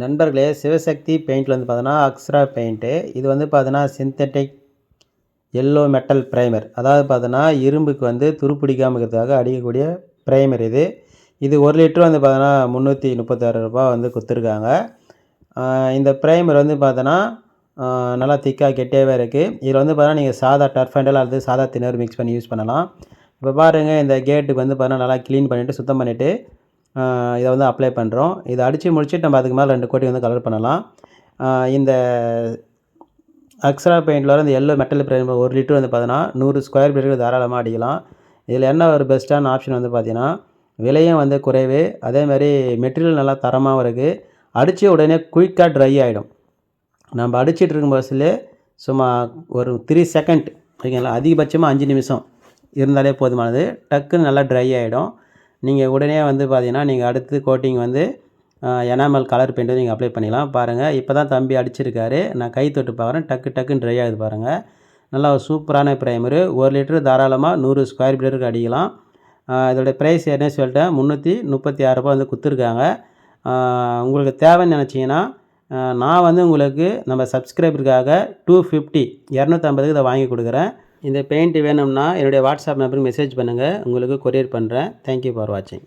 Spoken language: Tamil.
நண்பர்களே சிவசக்தி பெயிண்டில் வந்து பார்த்தோன்னா அக்ஸ்ரா பெயிண்ட்டு இது வந்து பார்த்தோன்னா சிந்தட்டிக் எல்லோ மெட்டல் ப்ரைமர் அதாவது பார்த்தோன்னா இரும்புக்கு வந்து துருப்பிடிக்காமல் இருக்கிறதுக்காக அடிக்கக்கூடிய ப்ரைமர் இது. இது ஒரு லிட்டர் வந்து பார்த்தோன்னா முந்நூற்றி முப்பத்தாறு ரூபா வந்து கொடுத்துருக்காங்க. இந்த ப்ரைமர் வந்து பார்த்தோன்னா நல்லா திக்காக கெட்டியாகவே இருக்குது இதில் வந்து பார்த்தோன்னா நீங்கள் சாதா டர்ஃபண்டல் அல்லது சாதா தினர் மிக்ஸ் பண்ணி யூஸ் பண்ணலாம். இப்போ பாருங்கள் இந்த கேட்டுக்கு வந்து பார்த்தோன்னா நல்லா க்ளீன் பண்ணிவிட்டு சுத்தம் பண்ணிவிட்டு இதை வந்து அப்ளை பண்ணுறோம் இதை அடித்து முடிச்சுட்டு நம்ம அதுக்கு மேலே ரெண்டு கோட்டி வந்து கலர் பண்ணலாம். இந்த அக்ஸரா பெயிண்டில் வர இந்த எல்லோ மெட்டல் பெயிண்ட் ஒரு லிட்டர் வந்து பார்த்தீங்கன்னா நூறு ஸ்கொயர் ஃபீட்டுக்கு தாராளமாக அடிக்கலாம். இதில் என்ன ஒரு பெஸ்ட்டான ஆப்ஷன் வந்து பார்த்தீங்கன்னா விலையும் வந்து குறைவு. அதேமாதிரி மெட்டீரியல் நல்லா தரமாகவும் இருக்குது அடித்த உடனே குயிக்காக ட்ரை ஆகிடும் நம்ம அடிச்சிட்டு இருக்கும் பஸ்ஸில் சும்மா ஒரு த்ரீ செகண்ட் ஓகேங்களா அதிகபட்சமாக அஞ்சு நிமிஷம் இருந்தாலே போதுமானது. டக்குன்னு நல்லா ட்ரை ஆகிடும் நீங்கள் உடனே வந்து பார்த்தீங்கன்னா நீங்கள் அடுத்து கோட்டிங் வந்து எனாமல் கலர் பெயிண்ட் நீங்கள் அப்ளை பண்ணிக்கலாம் பாருங்கள் இப்போ தான் தம்பி அடிச்சிருக்காரு. நான் கை தொட்டு பார்க்குறேன் டக்கு டக்குன்னு ட்ரை ஆகுது பாருங்கள் நல்லா ஒரு சூப்பரான ப்ரைமரு ஒரு லிட்டரு தாராளமாக நூறு ஸ்கொயர் மீட்டருக்கு அடிக்கலாம். இதோடைய ப்ரைஸ் என்ன சொல்லிட்டேன்? முந்நூற்றி முப்பத்தி ஆறுரூபா வந்து கொடுத்துருக்காங்க. உங்களுக்கு தேவைன்னு நினச்சிங்கன்னா நான் வந்து உங்களுக்கு நம்ம சப்ஸ்கிரைபருக்காக டூ ஃபிஃப்டி இரநூத்தம்பதுக்கு இதை வாங்கி கொடுக்குறேன். இந்த பெயிண்ட் வேணும்னா என்னுடைய வாட்ஸ்அப் நம்பருக்கு மெசேஜ் பண்ணுங்கள் உங்களுக்கு கொரியர் பண்ணுறேன் தேங்க்யூ ஃபார் வாட்சிங்